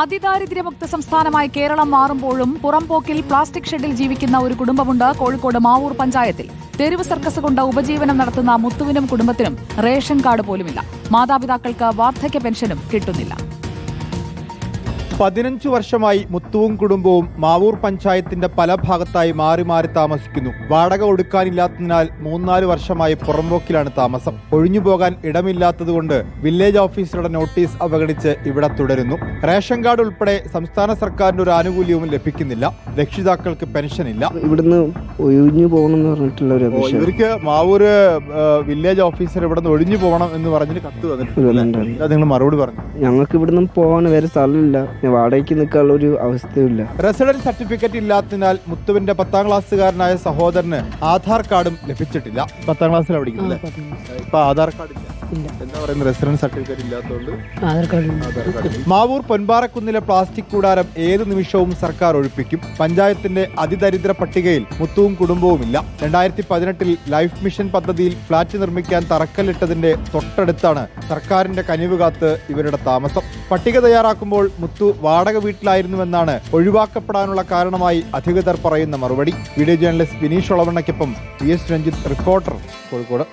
അതിദാരിദ്ര്യമുക്ത സംസ്ഥാനമായി കേരളം മാറുമ്പോഴും പുറംപോക്കിൽ പ്ലാസ്റ്റിക് ഷെഡിൽ ജീവിക്കുന്ന ഒരു കുടുംബമുണ്ട് കോഴിക്കോട് മാവൂർ പഞ്ചായത്തിൽ. തെരുവ് സർക്കസ് കൊണ്ട് ഉപജീവനം നടത്തുന്ന മുത്തുവിനും കുടുംബത്തിനും റേഷൻ കാർഡ് പോലുമില്ല. മാതാപിതാക്കൾക്ക് വാർദ്ധക്യ പെൻഷനും കിട്ടുന്നില്ല. പതിനഞ്ചു വർഷമായി മുത്തുവും കുടുംബവും മാവൂർ പഞ്ചായത്തിന്റെ പല ഭാഗത്തായി മാറി മാറി താമസിക്കുന്നു. വാടക ഒടുക്കാനില്ലാത്തതിനാൽ മൂന്നാൽ വർഷമായി പുറമ്പോക്കിലാണ് താമസം. ഒഴിഞ്ഞുപോകാൻ ഇടമില്ലാത്തതുകൊണ്ട് വില്ലേജ് ഓഫീസറുടെ നോട്ടീസ് അവഗണിച്ച് ഇവിടെ തുടരുന്നു. റേഷൻ കാർഡ് ഉൾപ്പെടെ സംസ്ഥാന സർക്കാരിന്റെ ഒരു ആനുകൂല്യവും ലഭിക്കുന്നില്ല. രക്ഷിതാക്കൾക്ക് ഇല്ല. ഇവിടുന്ന് ഒഴിഞ്ഞു പോകണം എന്ന് പറഞ്ഞിട്ടുള്ള ഒരു അപേക്ഷ ഇവർക്ക് മാവൂര് വില്ലേജ് ഓഫീസർ ഇവിടുന്ന് ഒഴിഞ്ഞു പോകണം എന്ന് പറഞ്ഞിട്ട് കത്ത് തന്നിട്ടുണ്ട് വന്നിട്ടുണ്ട്. നിങ്ങൾ മറുപടി പറഞ്ഞു. ഞങ്ങൾക്ക് ഇവിടുന്ന് പോകാൻ വേറെ സ്ഥലമില്ല. വാടകയ്ക്ക് നിൽക്കാനുള്ള ഒരു അവസ്ഥയില്ല റെസിഡന്റ് സർട്ടിഫിക്കറ്റ് ഇല്ലാത്തതിനാൽ മുത്തുവിന്റെ പത്താം ക്ലാസ്സുകാരനായ സഹോദരന് ആധാർ കാർഡും ലഭിച്ചിട്ടില്ല. പത്താം ക്ലാസ്സിലാണ് പഠിക്കുന്നത്? ഇപ്പൊ ആധാർ കാർഡ് ഇല്ല എന്താ പറയുന്നത്? റെസിഡൻസ് സർട്ടിഫിക്കറ്റ് ഇല്ലാത്തതുകൊണ്ട് ആധാർ കാർഡ്. മാവൂർ പൊൻപാറക്കുന്നിലെ പ്ലാസ്റ്റിക് കൂടാരം ഏത് നിമിഷവും സർക്കാർ ഒഴിപ്പിക്കും. പഞ്ചായത്തിന്റെ അതിദരിദ്ര പട്ടികയിൽ മുത്തുവും കുടുംബവുമില്ല രണ്ടായിരത്തി പതിനെട്ടിൽ ലൈഫ് മിഷൻ പദ്ധതിയിൽ ഫ്ളാറ്റ് നിർമ്മിക്കാൻ തറക്കല്ലിട്ടതിന്റെ തൊട്ടടുത്താണ് സർക്കാരിന്റെ കനിവ് കാത്ത് ഇവരുടെ താമസം. പട്ടിക തയ്യാറാക്കുമ്പോൾ മുത്തു വാടക വീട്ടിലായിരുന്നുവെന്നാണ് ഒഴിവാക്കപ്പെടാനുള്ള കാരണമായി അധികൃതർ പറയുന്ന മറുപടി. Video journalist Vineesh ഒളവണ്ണയ്ക്കൊപ്പം P S Ranjith reporter Kozhikode.